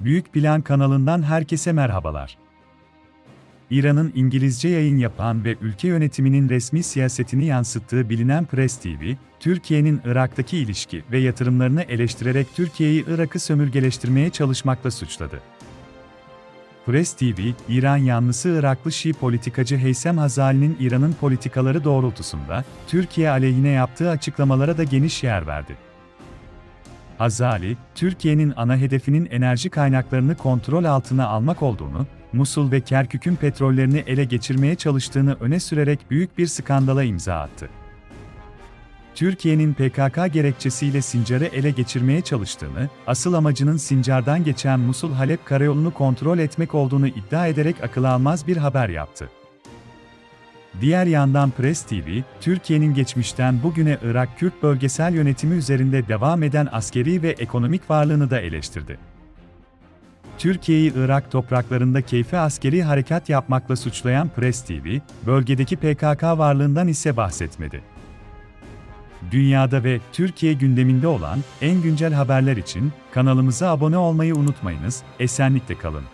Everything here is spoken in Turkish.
Büyük Plan kanalından herkese merhabalar. İran'ın İngilizce yayın yapan ve ülke yönetiminin resmi siyasetini yansıttığı bilinen Press TV, Türkiye'nin Irak'taki ilişki ve yatırımlarını eleştirerek Türkiye'yi Irak'ı sömürgeleştirmeye çalışmakla suçladı. Press TV, İran yanlısı Iraklı Şii politikacı Heysem Hazali'nin İran'ın politikaları doğrultusunda Türkiye aleyhine yaptığı açıklamalara da geniş yer verdi. Hazali, Türkiye'nin ana hedefinin enerji kaynaklarını kontrol altına almak olduğunu, Musul ve Kerkük'ün petrollerini ele geçirmeye çalıştığını öne sürerek büyük bir skandala imza attı. Türkiye'nin PKK gerekçesiyle Sincar'ı ele geçirmeye çalıştığını, asıl amacının Sincar'dan geçen Musul-Halep karayolunu kontrol etmek olduğunu iddia ederek akıl almaz bir haber yaptı. Diğer yandan Press TV, Türkiye'nin geçmişten bugüne Irak Kürt bölgesel yönetimi üzerinde devam eden askeri ve ekonomik varlığını da eleştirdi. Türkiye'yi Irak topraklarında keyfi askeri harekat yapmakla suçlayan Press TV, bölgedeki PKK varlığından ise bahsetmedi. Dünyada ve Türkiye gündeminde olan en güncel haberler için kanalımıza abone olmayı unutmayınız, esenlikle kalın.